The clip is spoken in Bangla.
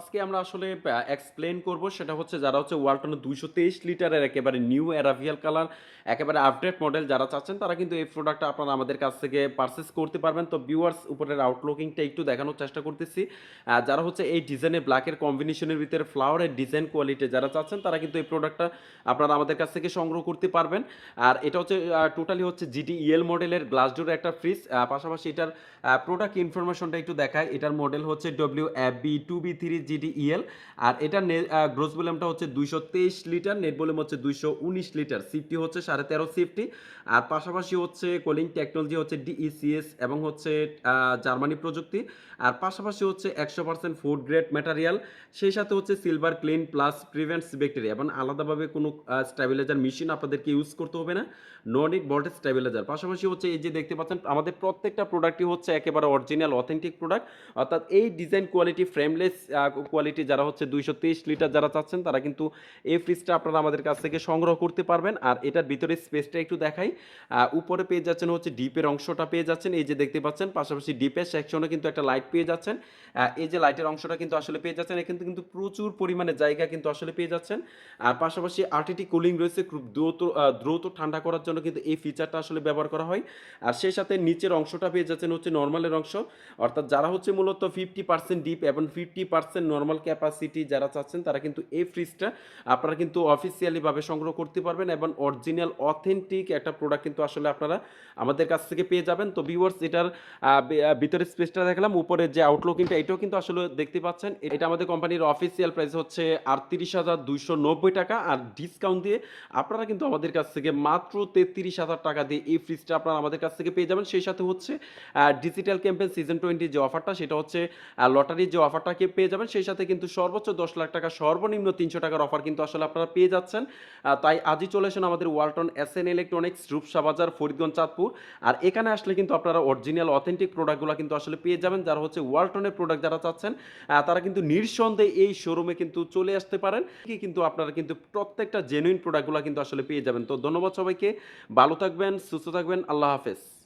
আজকে আমরা আসলে এক্সপ্লেন করব। সেটা হচ্ছে যারা হচ্ছে ওয়ালটনের দুইশো তেইশ লিটারের একেবারে নিউ অ্যারাভিয়াল কালার একেবারে আপডেট মডেল যারা চাচ্ছেন, তারা কিন্তু এই প্রোডাক্টটা আপনারা আমাদের কাছ থেকে পারচেস করতে পারবেন। তো ভিউয়ার্স উপরের আউটলুকিংটা একটু দেখানোর চেষ্টা করতেছি। যারা হচ্ছে এই ডিজাইনে ব্ল্যাকের কম্বিনেশনের ভিতরে ফ্লাওয়ারের ডিজাইন কোয়ালিটি যারা চাচ্ছেন, তারা কিন্তু এই প্রোডাক্টটা আপনারা আমাদের কাছ থেকে সংগ্রহ করতে পারবেন। আর এটা হচ্ছে টোটালি হচ্ছে জিডি ইএল মডেলের গ্লাস ডোর একটা ফ্রিজ পাশাপাশি এটার প্রোডাক্ট ইনফরমেশনটা একটু দেখায় এটার মডেল হচ্ছে W F B two B three GD EL R এটা গ্রোস ভলিউমটা হচ্ছে দুইশো তেইশ লিটার নেট ভলিউম হচ্ছে দুইশো উনিশ লিটার। সিফটি হচ্ছে সাড়ে তেরো সিফটি আর পাশাপাশি হচ্ছে কোলিং টেকনোলজি হচ্ছে ডিইসিএস এবং হচ্ছে জার্মানি প্রযুক্তি, আর পাশাপাশি হচ্ছে একশো পার্সেন্ট ফুড গ্রেড ম্যাটেরিয়াল সেই সাথে হচ্ছে silver clean plus prevents bacteria এবং আলাদাভাবে কোনো স্ট্যাবিলাইজার মেশিন আপনাদেরকে ইউজ করতে হবে না নো নিড ভোল্টেজ স্ট্যাবিলাইজার পাশাপাশি হচ্ছে এই যে দেখতে পাচ্ছেন, আমাদের প্রত্যেকটা প্রোডাক্টই হচ্ছে একেবারে অরিজিনাল অথেন্টিক প্রোডাক্ট অর্থাৎ এই ডিজাইন কোয়ালিটি ফ্রেমলেস কোয়ালিটি যারা হচ্ছে দুইশো তেইশ লিটার যারা চাচ্ছেন, তারা কিন্তু এই ফ্রিজটা আপনারা আমাদের কাছ থেকে সংগ্রহ করতে পারবেন। আর এটার ভিতরে স্পেসটা একটু দেখাই। উপরে পেয়ে যাচ্ছেন হচ্ছে ডিপের অংশটা পেয়ে যাচ্ছেন। এই যে দেখতে পাচ্ছেন, পাশাপাশি ডিপের সেকশনে কিন্তু একটা লাইট পেয়ে যাচ্ছেন। এই যে লাইটের অংশটা কিন্তু আসলে পেয়ে যাচ্ছেন। এখানে কিন্তু প্রচুর পরিমাণে জায়গা কিন্তু আসলে পেয়ে যাচ্ছেন। আর পাশাপাশি আরটিটি কুলিং রয়েছে খুব দ্রুত দ্রুত ঠান্ডা করার জন্য কিন্তু এই ফিচারটা আসলে ব্যবহার করা হয়। আর সেই সাথে নিচের অংশটা পেয়ে যাচ্ছেন হচ্ছে নর্মালের অংশ। অর্থাৎ যারা হচ্ছে মূলত ফিফটি পার্সেন্ট ডিপ এবং ফিফটি পার্সেন্ট নর্মাল ক্যাপাসিটি যারা চাচ্ছেন, তারা কিন্তু এই ফ্রিজটা আপনারা কিন্তু অফিসিয়ালিভাবে সংগ্রহ করতে পারবেন এবং অরিজিনাল অথেন্টিক একটা প্রোডাক্ট কিন্তু আসলে আপনারা আমাদের কাছ থেকে পেয়ে যাবেন। তো ভিউয়ার্স এটার ভিতরের স্পেসটা দেখলাম উপরে যে আউটলুকিংটা এটাও কিন্তু আসলে দেখতে পাচ্ছেন। এটা আমাদের কোম্পানির অফিসিয়াল প্রাইস হচ্ছে আটত্রিশ হাজার দুইশো নব্বই টাকা আর ডিসকাউন্ট দিয়ে আপনারা কিন্তু আমাদের কাছ থেকে মাত্র তেত্রিশ হাজার টাকা দিয়ে এই ফ্রিজটা আপনারা আমাদের কাছ থেকে পেয়ে যাবেন। সেই সাথে হচ্ছে ডিজিটাল ক্যাম্পেন সিজন টোয়েন্টি যে অফারটা সেটা হচ্ছে লটারির যে অফারটাকে পেয়ে যাবেন। সেই সাথে কিন্তু সর্বোচ্চ দশ লাখ টাকা, সর্বনিম্ন তিনশো টাকার অফার কিন্তু আসলে আপনারা পেয়ে যাচ্ছেন। তাই আজই চলে আসুন আমাদের Walton S N electronics Rupsha Bazar, Faridganj, Chandpur. আর এখানে আসলে কিন্তু আপনারা অরিজিনাল অথেন্টিক প্রোডাক্টগুলো কিন্তু আসলে পেয়ে যাবেন, যারা হচ্ছে ওয়ালটনের প্রোডাক্ট যারা চাচ্ছেন তারা কিন্তু নিঃসন্দেহে এই শোরুমে কিন্তু চলে আসতে পারেন। কি কিন্তু আপনারা কিন্তু প্রত্যেকটা জেনুইন প্রোডাক্টগুলো কিন্তু আসলে পেয়ে যাবেন। তো ধন্যবাদ সবাইকে, ভালো থাকবেন, সুস্থ থাকবেন, আল্লাহ হাফেজ।